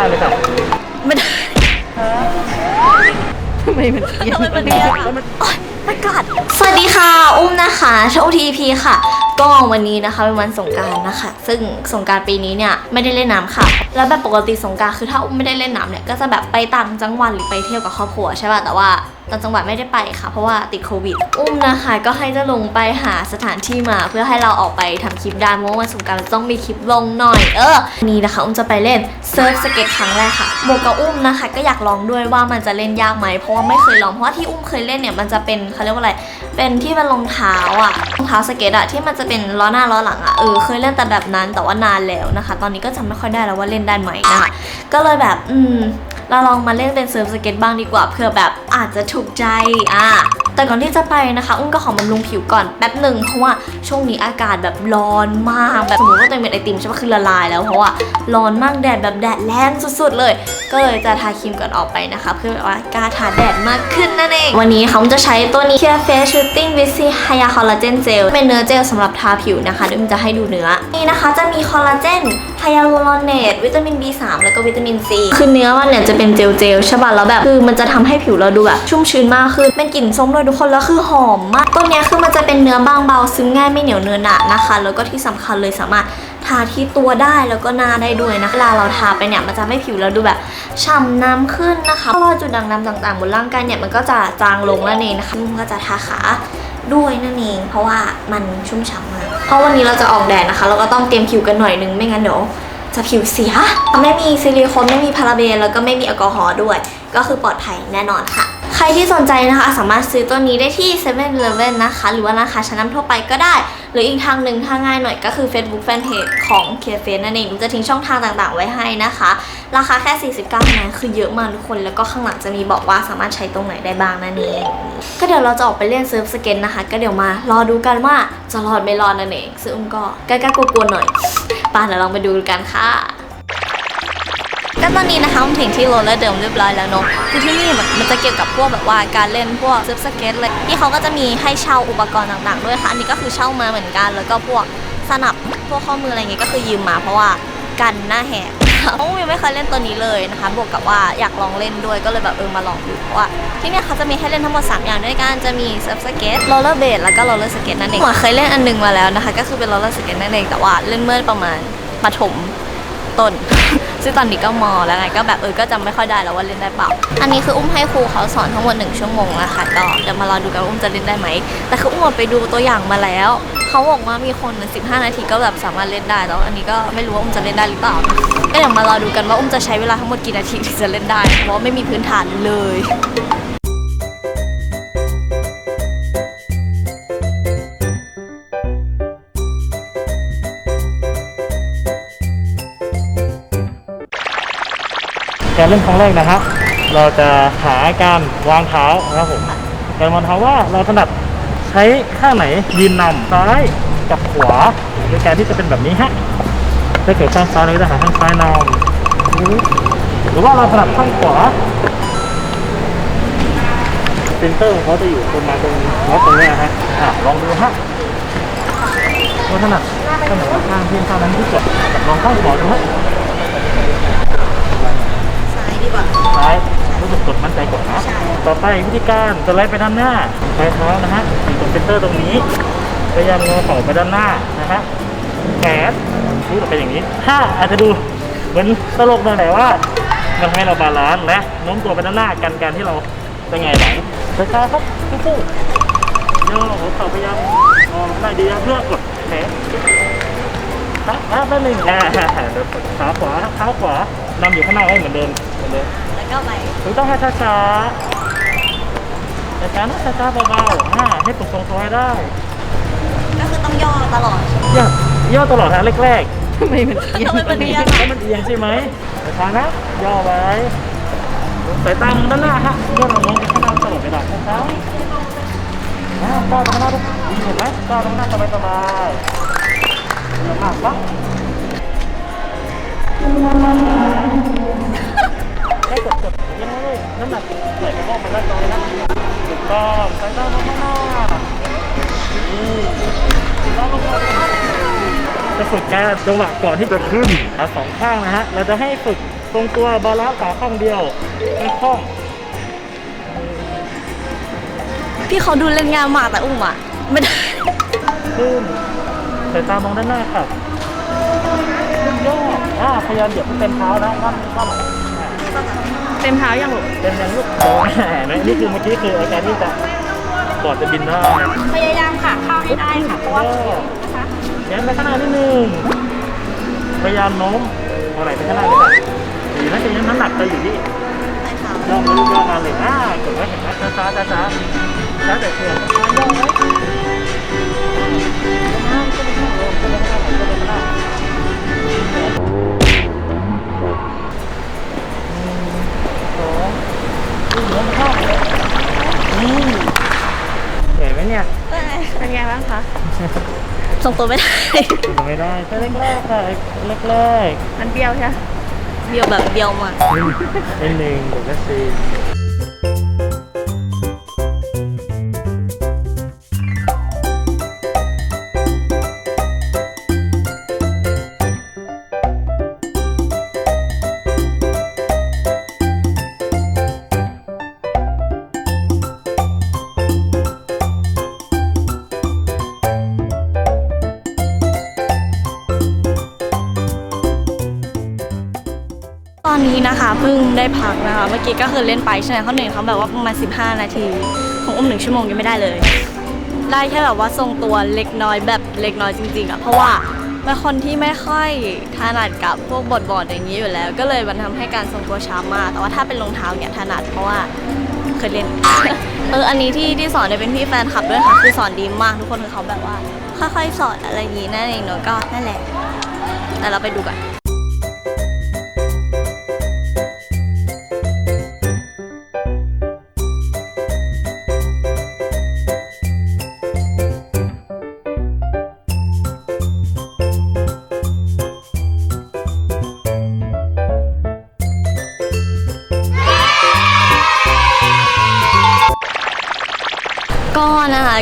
ได้เลยครับไม่ได้ทำไมมันเอียงทำไมมันเอียงอะแล้วมันโอ๊ยไม่กัดสวัสดีค่ะ อุ้มนะคะช่องทีพีค่ะ ก็วันนี้นะคะเป็นวันสงกรารนะคะ ซึ่งสงกรารปีนี้เนี่ยไม่ได้เล่นน้ำค่ะ แล้วแบบปกติสงกรารคือถ้าอุ้มไม่ได้เล่นน้ำเนี่ยก็จะแบบไปต่างจังหวัดหรือไปเที่ยวกับครอบครัวใช่ป่ะแต่ว่า ต่างจังหวัดไม่ได้ไปค่ะ เพราะว่าติดโควิด อุ้มนะคะก็ให้เจะลงไปหาสถานที่มา เพื่อให้เราออกไปทำคลิปได้เพราะว่าวันสงกรารเราต้องมีคลิปลงหน่อย เออนนี้นะคะอุ้มจะไปเล่นเซิร์ฟสเก็ตครั้งแรกค่ะบวกกับอุ้มนะคะ ก็อยากลองด้วยว่ามันจะเล่นยากไหมเพราะว่าไม่เคยลองเพราะว่าที่อุ้มเคยเล่นเนี่ยมันจะเป็นเขาเรียกว่าอะไรเป็นที่เป็นรองเท้าอะรองเท้าสเก็ตอะที่มันจะเป็นล้อหน้าล้อหลังอะเออเคยเล่นแต่แบบนั้นแต่ว่านานแล้วนะคะ ตอนนี้ก็จำไม่ค่อยได้แล้วว่าเล่นได้ไหมนะคะก็เลยแบบอืม เราลองมาเล่นเป็นเซิร์ฟสเก็ตบ้างดีกว่าเพื่อแบบอาจจะถูกใจอะ แต่ก่อนที่จะไปนะคะอุ้มก็ขอบำรุงผิวก่อนแป๊บหนึ่งเพราะว่าช่วงนี้อากาศแบบร้อนมาก แบบสมมติว่าตัวเองเป็นไอติมใช่ปะคือละลายแล้วเพราะว่าร้อนมากแดดแบบแดดแรงสุดๆเลย ก็เลยจะทาครีมก่อนออกไปนะคะ เพื่อแบบว่ากล้าทาแดดมากขึ้นนั่นเองวันนี้เขาจะใช้ตัวนี้ Care Face Shooting with Hya Collagen Gel เป็นเนื้อเจลสำหรับทาผิวนะคะเดี๋ยวอุ้มจะให้ดูเนื้อนี่นะคะจะมีคอลลาเจนไฮยาลูรอนเนตวิตามิน B3 แล้วก็วิตามิน C คือเนื้อมันเนี่ยจะเป็นเจลเจลๆใช่ป่ะแล้วแบบคือมันจะทำให้ผิวเราดูแบบชุ่มชื้นมากขึ้นเป็นกลิ่นส้มเลยทุกคนแล้วคือหอมมากตัวเนี้ยคือมันจะเป็นเนื้อบางเบาซึมง่ายไม่เหนียวเนื้อหนะนะคะ แล้วก็ที่สำคัญเลยสามารถทาที่ตัวได้แล้วก็หน้าได้ด้วยนะเวลาเราทาไปเนี่ยมันจะให้ผิวเราดูแบบฉ่ำน้ำขึ้นนะคะรอยจุดด่างดำต่างๆบนร่างกายเนี่ยมันก็จะจางลงแล้วเองนะคะมันก็จะทาขาด้วยนั่นเอง เพราะว่ามันชุ่มฉ่ำมากเพราะวันนี้เราจะออกแดดนะคะ เราก็ต้องเตรียมผิวกันหน่อยนึงไม่งั้นเดี๋ยวจะผิวเสีย ไม่มีซิลิโคนไม่มีพาราเบนแล้วก็ไม่มีแอลกอฮอล์ด้วย ก็คือปลอดภัยแน่นอนค่ะ ครที่สนใจนะคะ สามารถซื้อตัวนี้ได้ที่7 e เ e ่ e อนะคะ หรือว่าร้านค้าชั้นนำทั่วไปก็ได้ หรืออีกทางหนึ่งถ้าง่ายหน่อยก็คือ Facebook Fanpage ของ k f a c e นั่นเองจะทิ้งช่องทางต่างๆ ไว้ให้นะคะ ราคาแค่ 49เท่านั้นคือเยอะมากทุกคน แล้วก็ข้างหลังจะมีบอกว่าสามารถใช้ตรงไหนได้บ้างนั่นเองก็เดี๋ยวเราจะออกไปเล่นเซิร์ฟสเก็ตนะคะ ก็เดี๋ยวมารอดูกันว่าจะรอดไม่รอดนั่นเองซึ่งก็กล้าๆกลัวๆหน่อยป่ะเดี๋ยวลองไปดูกันค่ะ ตอนนี้นะคะผมถึงที่โรลเลอร์เดิมเรียบร้อยแล้วเนอะคือที่นี่มันมันจะเกี่ยวกับพวกแบบว่าการเล่นพวกเซิร์ฟสเก็ตเลยที่เขาก็จะมีให้เช่าอุปกรณ์ต่างๆด้วยค่ะอันนี้ก็คือเช่ามาเหมือนกัน แล้วก็พวกสนับพวกข้อมืออะไรเงี้ยก็คือยืมมาเพราะว่ากันหน้าแหกโอ้ยังไม่เคยเล่นตัวนี้เลยนะคะ บวกกับว่าอยากลองเล่นด้วยก็เลยแบบเออมาลองดูเพราะว่าที่นี่เขาจะมีให้เล่นทั้งหมด 3 อย่างด้วยกัน จะมีเซิร์ฟสเก็ตโรลเลอร์เบดแล้วก็โรลเลอร์สเก็ตนั่นเองเหมอเคยเล่นอันหนึงมาแล้วนะคะ ก็คือเป็นโรลเลอร์สเก็ตนั่นเองแต่ว่าเล่นเมื่อประมาณปฐมต้น ซึ่งตอนนี้ก็มอแล้วไงก็แบบเออก็จำไม่ค่อยได้แล้วว่าเล่นได้เปล่า อันนี้คืออุ้มให้ครูเขาสอนทั้งหมด1ชั่วโมงแล้วค่ะก็เดี๋ยวมารอดูกันว่าอุ้มจะเล่นได้ไหมแต่คืออุ้มไปดูตัวอย่างมาแล้วเขาบอกว่ามีคน15นาทีก็แบบสามารถเล่นได้แล้วอันนี้ก็ไม่รู้ว่าอุ้มจะเล่นได้หรือเปล่า ก็เดี๋ยวมารอดูกันว่าอุ้มจะใช้เวลาทั้งหมดกี่นาทีถึงจะเล่นได้ เพราะไม่มีพื้นฐานเลย การเล่นครั้งแรกนะครับ เราจะหาการวางเท้านะครับผมการวางเท้าว่าเราถนัดใช้ข้างไหนยืนนำซ้ายกับขวาโดยการที่จะเป็นแบบนี้ฮะถ้าเกิดข้างซ้ายเราจะหาข้างซ้ายนำหรือว่าเราถนัดข้างขวาเซนเตอร์ของเขาจะอยู่ประมาตรงหัวตรงนี้ฮะอะลองดูฮะว่าถนัดข้างไหนข้างที่ข้างนั้นที่สุดลองข้างขวาดูฮะ ดีกว่า ซ้ายรู้สึกกดมั่นใจกดนะ ต่อไปวิธีการสไลด์ไปด้านหน้าปลายเท้านะฮะอยู่ตรงเซนเตอร์ตรงนี้ พยายามงอเข่าไปด้านหน้านะฮะ แขนรู้ออกไปอย่างนี้ถ้าอาจจะดูเหมือนตลกหน่อยแต่ว่า มันให้เราบาลานซ์และโน้มตัวไปด้านหน้ากันการที่เราเป็นไงหลังช้าๆครับฟู่ๆย่อหัวเข่าพยายามงอได้ดีนะเพื่อกดแขน ขาขาแป๊บนึงอ่าเดี๋ยวขาขวาเท้าขวานำอยู่ข้างหน้าไว้เหมือนเดิมเหมือนเดิมแล้วก็ไปถูกต้องให้ช้าช้าๆช้าๆนะช้าๆเบาๆอ่าให้ตกทรงตัวให้ได้ ก็คือต้องย่อตลอดย่อย่อตลอดทางแรกๆทำไมมันเอียงทำไมมันเอียงแล้วมันเอียงใช่ไหมช้าๆนะย่อไว้สายตามองด้านหน้าฮะย่อลงมองไปข้างหน้าตลอดเวลาช้าๆอ่าก้าวไปข้างหน้าดูเห็นไหมก้าวไปข้างหน้าสบายๆอย่าพลาดปะให้กดกดยังไงเลยน้ำหนักไหลไปมองไปด้านตรงนะถูกต้องสายตามองข้างหน้าอืมถูกต้องลงมาจะฝึกการจังหวะก่อนที่จะขึ้นขาสองข้างนะฮะ เราจะให้ฝึกตรงตัวบาลานซ์ขาข้างเดียวไม่คล่องพี่เขาดูเล่นงานมากแต่อุ้มอะไม่ได้ขึ้น สายตามองด้านหน้าครับขึ้นยอดอ่าพยายามเหยียบให้เต็มเท้านะนั่นก็หลังอ่าเต็มเท้ายังหรอเต็มยังลูกโอ้แหมนี่คือเมื่อกี้คืออาการที่จะก่อนจะบินได้พยายามค่ะเข้าให้ได้ค่ะเพราะว่านะคะแขนไปข้างหน้านิดนึงพยายามโน้มเอาไหล่ไปข้างหน้าเลยครับดีนะจะยังน้ำหนักจะอยู่ที่ย่องลูกย่องมาเลยอ่ากดไว้เห็นไหมช้าช้าช้าช้าช้าแต่เพียงช้าย่องไว้ เห็นไหมเนี่ยเป็นไงบ้างคะส่งตัวไม่ได้ทำไม่ได้แค่แรกๆค่ะแรกมันเบี้ยวใช่ไหมเบี้ยวแบบเบี้ยวมากๆนิดนึงเดี๋ยวก็ซีน ได้พักนะคะ เมื่อกี้ก็คือเล่นไปใช่ไหมเขาหนึ่งเขาแบบว่าประมาณ 15 นาที ของอุ้มหนึ่งชั่วโมงยังไม่ได้เลย ได้แค่แบบว่าทรงตัวเล็กน้อยแบบเล็กน้อยจริงๆอะเพราะว่าเป็นคนที่ไม่ค่อยถนัดกับพวกบอร์ดๆอย่างนี้อยู่แล้ว ก็เลยมันทำให้การทรงตัวช้ามาก แต่ว่าถ้าเป็นรองเท้าเนี่ยถนัดเพราะว่าเคยเล่น เออ อันนี้ที่ที่สอนเนี่ยเป็นพี่แฟนคลับด้วยค่ะ คือสอนดีมากทุกคนคือเขาแบบว่า ค่อยๆสอนอะไรอย่างนี้นั่นเองเนอะก็นั่นแหละ แต่เราไปดูกัน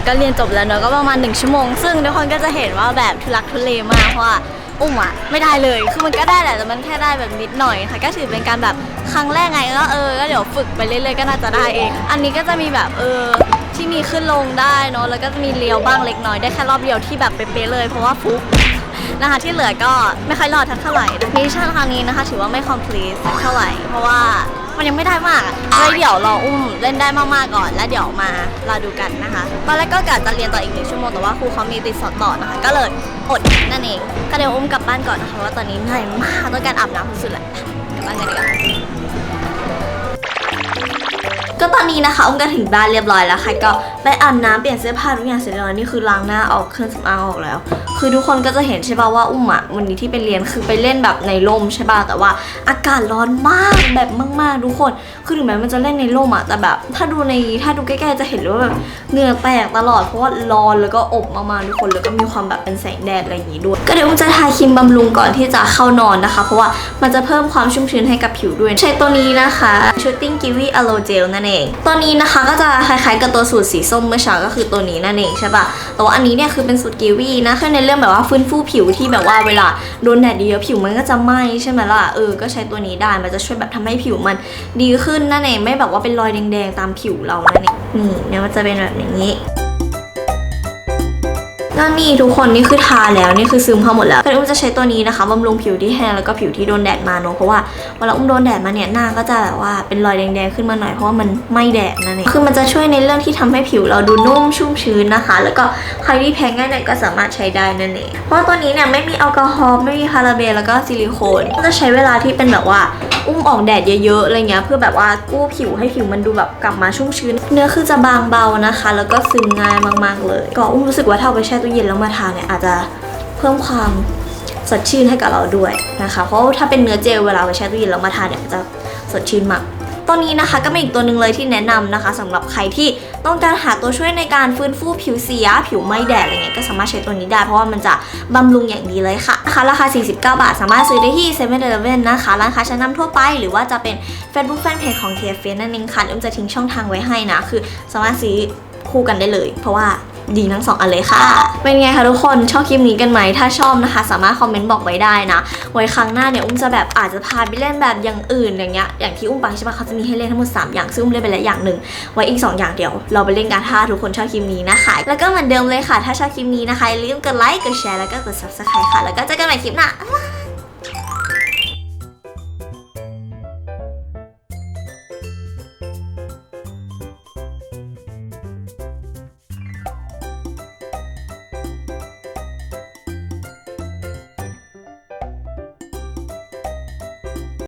ก็เรียนจบแล้วเนอะก็ประมาณหนึ่งชั่วโมง ซึ่งทุกคนก็จะเห็นว่าแบบทุลักทุเลมากเพราะว่าอุ้มอะไม่ได้เลย คือมันก็ได้แหละแต่มันแค่ได้แบบนิดหน่อยค่ะ ก็ถือเป็นการแบบครั้งแรกไงก็เออก็เดี๋ยวฝึกไปเรื่อยๆก็น่าจะได้เอง อันนี้ก็จะมีแบบเออที่มีขึ้นลงได้เนอะแล้วก็จะมีเลี้ยวบ้างเล็กน้อยได้แค่รอบเดียวที่แบบเป๊ะๆเลยเพราะว่าฟุกนะคะที่เหลือก็ไม่ค่อยรอดทักเท่าไหร่มิชชั่นครั้งนี้นะคะ ถือว่าไม่ complete เท่าไหร่เพราะว่า มันยังไม่ได้มากเลยเดี๋ยวรออุ้มเล่นได้มากๆก่อน แล้วเดี๋ยวมารอดูกันนะคะตอนแรกก็กะจะเรียนต่ออีกหนึ่งชั่วโมงแต่ว่าครูเขามีติดสอบต่อนะคะ ก็เลยอดนั่นเองก็เดี๋ยวอุ้มกลับบ้านก่อนนะคะว่าตอนนี้เหนื่อยมากต้องการอาบน้ำสุดๆแหละกลับบ้านกันดีกว่า ก็ตอนนี้นะคะอุ้มก็ถึงบ้านเรียบร้อยแล้วค่ะ ก็ไปอาบน้ำเปลี่ยนเสื้อผ้าทุกอย่างเสร็จแล้วนี่คือล้างหน้าเอาเครื่องสำอางออกแล้ว คือทุกคนก็จะเห็นใช่ป่ะว่าอุ้มอะวันนี้ที่ไปเรียนคือไปเล่นแบบในร่มใช่ป่ะแต่ว่าอากาศร้อนมากแบบมากๆทุกคนคือถึงแม้มันจะเล่นในร่มอะแต่แบบ ถ้าดูในถ้าดูใกล้ๆจะเห็นเลยว่าแบบเหงื่อแตกตลอดเพราะว่าร้อนแล้วก็อบมากๆทุกคนแล้วก็มีความแบบเป็นแสงแดดอะไรอย่างนี้ด้วย ก็เดี๋ยวอุ้มจะทาครีมบำรุงก่อนที่จะเข้านอนนะคะ เพราะว่ามันจะเพิ่มความชุ่มชื้นให้กับผิวด้วย ใช้ตัวนี้นะคะชูตติ้งกิวีอะโลเจลนั่นเองตัวนี้นะคะก็จะคล้ายๆกับตัวสูตรสีส้มเมื่อเช้าก็คือตัวนี้นั่นเองใช่ปะแต่ว่าอันนี้เนี่ยคือเป็นสูตรกีวีนะคือในเรื่องแบบว่าฟื้นฟูผิวที่แบบว่าเวลาโดนแดดเยอะผิวมันก็จะไหม้ใช่ไหมล่ะเออก็ใช้ตัวนี้ได้มันจะช่วยแบบทำให้ผิวมันดีขึ้นนั่นเองไม่แบบว่าเป็นรอยแดงๆตามผิวเรานั่นเองนี่เนี่ยมันจะเป็นแบบนี้ ก็นี่ทุกคนนี่คือทาแล้วนี่คือซึมเข้าหมดแล้วก็อุ้มจะใช้ตัวนี้นะคะบำรุงผิวที่แห้งแล้วก็ผิวที่โดนแดดมาเนอะเพราะว่าเวลาอุ้มโดนแดดมาเนี่ยหน้าก็จะแบบว่าเป็นรอยแดงๆขึ้นมาหน่อยเพราะว่ามันไม่แดดนั่นเองคือมันจะช่วยในเรื่องที่ทำให้ผิวเราดูนุ่มชุ่มชื้นนะคะ แล้วก็ใครที่แพ้ง่ายเนี่ยก็สามารถใช้ได้นั่นเองเพราะตัวนี้เนี่ยไม่มีแอลกอฮอล์ไม่มีพาราเบนแล้วก็ซิลิโคนก็จะใช้เวลาที่เป็นแบบว่าอุ้มออกแดดเยอะๆอะไรเงี้ยเพื่อแบบว่ากู้ผิวให้ผิวมันดูแบบกลับมาชุ่มชื้น เนื้อคือจะบางเบานะคะ แล้วก็ซึมง่ายมาก ๆ เลย ก็อุ้มรู้สึกว่าถ้าเอาไปแช่ตู้เย็นแล้วมาทานเนี่ยอาจจะเพิ่มความสดชื่นให้กับเราด้วยนะคะ เพราะถ้าเป็นเนื้อเจลเวลาไปแช่ตู้เย็นแล้วมาทานเนี่ยจะสดชื่นมาก ตัวนี้นะคะก็เป็นอีกตัวหนึ่งเลยที่แนะนำนะคะสำหรับใครที่ต้องการหาตัวช่วยในการฟื้นฟูผิวเสีย ผิวไม่แดดอะไรเงี้ยก็สามารถใช้ตัวนี้ได้เพราะว่ามันจะบำรุงอย่างดีเลยค่ะนะคะราคา 49 บาท สามารถซื้อได้ที่7 e เ e ่ e อนะคะร้านค้าชั้นนำทั่วไปหรือว่าจะเป็น Facebook Fanpage ของ TF นั่นเองค่ะอุ้มจะทิ้งช่องทางไว้ให้นะคือ สามารถซื้อคู่กันได้เลย เพราะว่า ดีทั้งสองอันเลยค่ะ เป็นไงคะทุกคนชอบคลิปนี้กันไหม ถ้าชอบนะคะ สามารถคอมเมนต์บอกไว้ได้นะ ไว้ครั้งหน้าเนี่ยอุ้มจะแบบอาจจะพาไปเล่นแบบอย่างอื่นอย่างเงี้ยอย่างที่อุ้มไปใช่ปะเขาจะมีให้เล่นทั้งหมด3อย่างซึ่งอุ้มเล่นไปแล้วอย่างหนึ่งไว้อีก 2 อย่างเดียว เราไปเล่นกันถ้าทุกคนชอบคลิปนี้นะคะ แล้วก็เหมือนเดิมเลยค่ะ ถ้าชอบคลิปนี้นะคะอย่าลืมกดไลค์กดแชร์แล้วก็กด subscribe ค่ะแล้วก็เจอกันใหม่คลิปหน้า